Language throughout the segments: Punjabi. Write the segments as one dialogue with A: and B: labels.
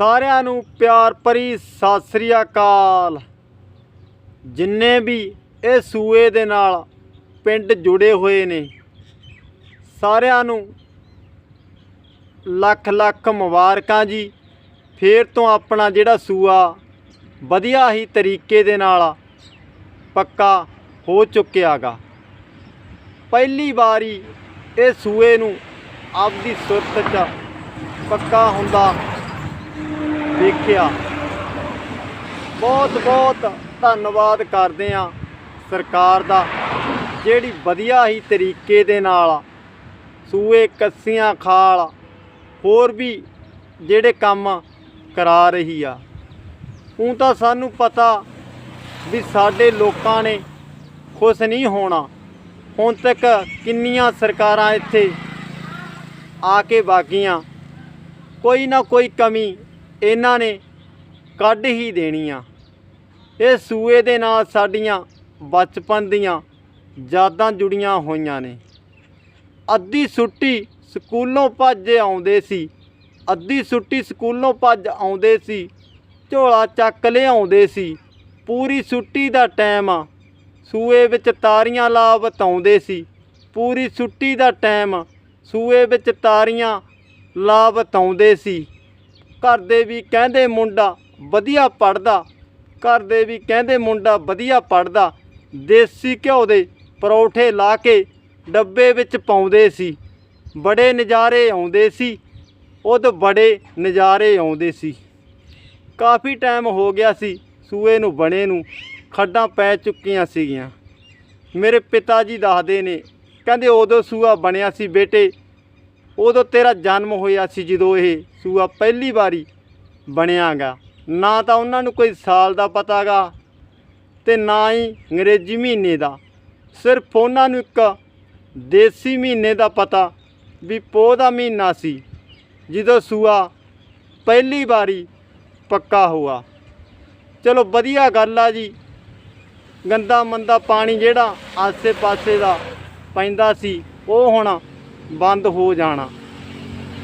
A: ਸਾਰਿਆਂ ਨੂੰ ਪਿਆਰ ਭਰੀ ਸਤਿ ਸ੍ਰੀ ਅਕਾਲ। ਜਿੰਨੇ ਵੀ ਇਹ ਸੂਏ ਦੇ ਨਾਲ ਪਿੰਡ ਜੁੜੇ ਹੋਏ ਨੇ, ਸਾਰਿਆਂ ਨੂੰ ਲੱਖ ਲੱਖ ਮੁਬਾਰਕਾਂ ਜੀ। ਫੇਰ ਤੋਂ ਆਪਣਾ ਜਿਹੜਾ ਸੂਆ ਵਧੀਆ ਹੀ ਤਰੀਕੇ ਦੇ ਨਾਲ ਪੱਕਾ ਹੋ ਚੁੱਕਿਆਗਾ। ਪਹਿਲੀ ਵਾਰੀ ਇਹ ਸੂਏ ਨੂੰ ਆਪਦੀ ਸੁਰਤ 'ਚ ਪੱਕਾ ਹੁੰਦਾ ਦੇਖਿਆ। ਬਹੁਤ ਬਹੁਤ ਧੰਨਵਾਦ ਕਰਦੇ ਆ ਸਰਕਾਰ ਦਾ, ਜਿਹੜੀ ਵਧੀਆ ਹੀ ਤਰੀਕੇ ਦੇ ਨਾਲ ਸੂਏ, ਕੱਸੀਆਂ ਖਾਲ ਹੋਰ ਵੀ ਜਿਹੜੇ ਕੰਮ ਕਰਾ ਰਹੀ ਆ। ਹੁਣ ਤਾਂ ਸਾਨੂੰ ਪਤਾ ਵੀ ਸਾਡੇ ਲੋਕਾਂ ਨੇ ਖੁਸ਼ ਨਹੀਂ ਹੋਣਾ। ਹੁਣ ਤੱਕ ਕਿੰਨੀਆਂ ਸਰਕਾਰਾਂ ਇੱਥੇ ਆ ਕੇ ਬਾਗੀਆਂ ਕੋਈ ਨਾ ਕੋਈ ਕਮੀ ਇਹਨਾਂ ਨੇ ਕੱਢ ਹੀ ਦੇਣੀਆਂ। ਇਹ ਸੂਏ ਦੇ ਨਾਲ ਸਾਡੀਆਂ ਬਚਪਨ ਦੀਆਂ ਯਾਦਾਂ ਜੁੜੀਆਂ ਹੋਈਆਂ ਨੇ। ਅੱਧੀ ਛੁੱਟੀ ਸਕੂਲੋਂ ਭੱਜ ਆਉਂਦੇ ਸੀ। ਅੱਧੀ ਛੁੱਟੀ ਸਕੂਲੋਂ ਭੱਜ ਆਉਂਦੇ ਸੀ। ਝੋਲਾ ਚੱਕ ਲਿਆਉਂਦੇ ਸੀ। ਪੂਰੀ ਛੁੱਟੀ ਦਾ ਟਾਈਮ ਆ। ਸੂਏ ਵਿੱਚ ਤਾਰੀਆਂ ਲਾ ਬਤਾਉਂਦੇ ਸੀ। ਪੂਰੀ ਛੁੱਟੀ ਦਾ ਟਾਈਮ ਸੂਏ ਵਿੱਚ ਤਾਰੀਆਂ ਲਾ ਬਤਾਉਂਦੇ ਸੀ। ਘਰ ਦੇ ਵੀ ਕਹਿੰਦੇ ਮੁੰਡਾ ਵਧੀਆ ਪੜਦਾ ਘਰ ਦੇ ਵੀ ਕਹਿੰਦੇ ਮੁੰਡਾ ਵਧੀਆ ਪੜਦਾ ਦੇਸੀ ਘਿਓ ਦੇ ਪਰੌਠੇ ਲਾ ਕੇ ਡੱਬੇ ਵਿੱਚ ਪਾਉਂਦੇ ਸੀ। ਬੜੇ ਨਜ਼ਾਰੇ ਆਉਂਦੇ ਸੀ, ਉਦ ਬੜੇ ਨਜ਼ਾਰੇ ਆਉਂਦੇ ਸੀ। ਕਾਫੀ ਟਾਈਮ ਹੋ ਗਿਆ ਸੀ ਸੂਏ ਨੂੰ ਬਣੇ ਨੂੰ, ਖੱਡਾਂ ਪੈ ਚੁੱਕੀਆਂ ਸੀਗੀਆਂ। ਮੇਰੇ ਪਿਤਾ ਜੀ ਦੱਸਦੇ ਨੇ, ਕਹਿੰਦੇ ਉਦੋਂ ਸੂਆ ਬਣਿਆ ਸੀ ਬੇਟੇ ਉਦੋਂ ਤੇਰਾ ਜਨਮ ਹੋਇਆ ਸੀ ਜਦੋਂ ਇਹ ਸੂਆ ਪਹਿਲੀ ਵਾਰੀ ਬਣਿਆਗਾ। ਨਾ ਤਾਂ ਉਹਨਾਂ ਨੂੰ ਕੋਈ ਸਾਲ ਦਾ ਪਤਾਗਾ ਤੇ ਨਾ ਹੀ ਅੰਗਰੇਜ਼ੀ ਮਹੀਨੇ ਦਾ। ਸਿਰਫ ਉਹਨਾਂ ਨੂੰ ਇੱਕ ਦੇਸੀ ਮਹੀਨੇ ਦਾ ਪਤਾ ਵੀ ਪੋਹ ਦਾ ਮਹੀਨਾ ਸੀ ਜਦੋਂ ਸੂਆ ਪਹਿਲੀ ਵਾਰੀ ਪੱਕਾ ਹੋਆ। ਚਲੋ ਵਧੀਆ ਗੱਲ ਆ ਜੀ। ਗੰਦਾ ਮੰਦਾ ਪਾਣੀ ਜਿਹੜਾ ਆਸੇ-ਪਾਸੇ ਦਾ ਪੈਂਦਾ ਸੀ, ਉਹ ਹੁਣ ਬੰਦ ਹੋ ਜਾਣਾ।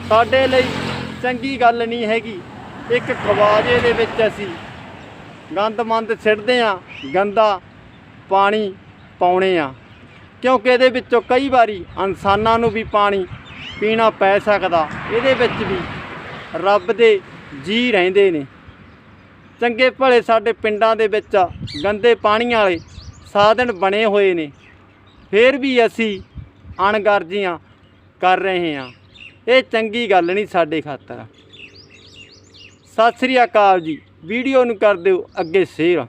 A: ਸਾਡੇ ਲਈ ਚੰਗੀ ਗੱਲ ਨਹੀਂ ਹੈਗੀ। ਇੱਕ ਖਵਾਜੇ ਦੇ ਵਿੱਚ ਅਸੀਂ ਗੰਦ ਮੰਦ ਸਿੱਟਦੇ ਆ ਗੰਦਾ ਪਾਣੀ ਪਾਉਣੇ ਆ ਕਿਉਂਕਿ ਇਹਦੇ ਵਿੱਚੋਂ ਕਈ ਵਾਰੀ ਇਨਸਾਨਾਂ ਨੂੰ ਵੀ ਪਾਣੀ ਪੀਣਾ ਪੈ ਸਕਦਾ। ਇਹਦੇ ਵਿੱਚ ਵੀ ਰੱਬ ਦੇ ਜੀ ਰਹਿੰਦੇ ਨੇ। ਚੰਗੇ ਭਲੇ ਸਾਡੇ ਪਿੰਡਾਂ ਦੇ ਵਿੱਚ ਗੰਦੇ ਪਾਣੀ ਵਾਲੇ ਸਾਧਨ ਬਣੇ ਹੋਏ ਨੇ। ਫਿਰ ਵੀ ਅਸੀਂ ਅਣਗਰਜੀਆਂ ਕਰ ਰਹੇ ਹਾਂ। ਇਹ ਚੰਗੀ ਗੱਲ ਨਹੀਂ ਸਾਡੇ ਖਾਤਰ। ਸਤਿ ਸ੍ਰੀ ਅਕਾਲ ਜੀ। ਵੀਡੀਓ ਨੂੰ ਕਰ ਦਿਓ ਅੱਗੇ ਸ਼ੇਅਰ।